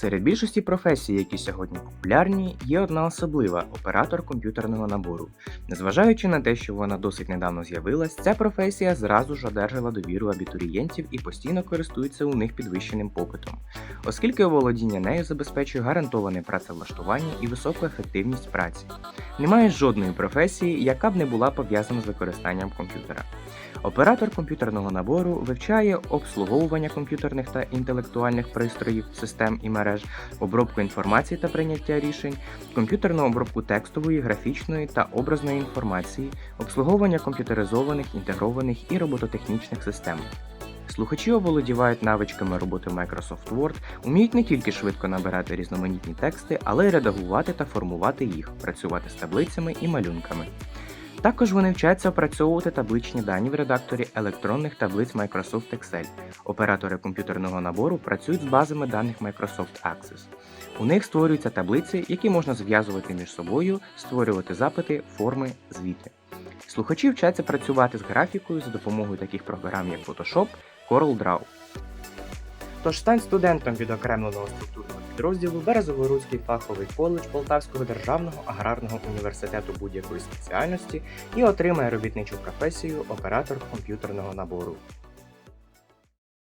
Серед більшості професій, які сьогодні популярні, є одна особлива оператор комп'ютерного набору. Незважаючи на те, що вона досить недавно з'явилась, ця професія зразу ж одержала довіру абітурієнтів і постійно користується у них підвищеним попитом, оскільки володіння нею забезпечує гарантоване працевлаштування і високу ефективність праці. Немає жодної професії, яка б не була пов'язана з використанням комп'ютера. Оператор комп'ютерного набору вивчає обслуговування комп'ютерних та інтелектуальних пристроїв, систем і мереж, обробку інформації та прийняття рішень, комп'ютерну обробку текстової, графічної та образної інформації, обслуговування комп'ютеризованих, інтегрованих і робототехнічних систем. Слухачі оволодівають навичками роботи Microsoft Word, уміють не тільки швидко набирати різноманітні тексти, але й редагувати та формувати їх, працювати з таблицями і малюнками. Також вони вчаться опрацьовувати табличні дані в редакторі електронних таблиць Microsoft Excel. Оператори комп'ютерного набору працюють з базами даних Microsoft Access. У них створюються таблиці, які можна зв'язувати між собою, створювати запити, форми, звіти. Слухачі вчаться працювати з графікою за допомогою таких програм, як Photoshop, CorelDRAW. Тож стань студентом відокремленого структурного підрозділу Березово-Руський фаховий коледж Полтавського державного аграрного університету будь-якої спеціальності і отримає робітничу професію оператор комп'ютерного набору.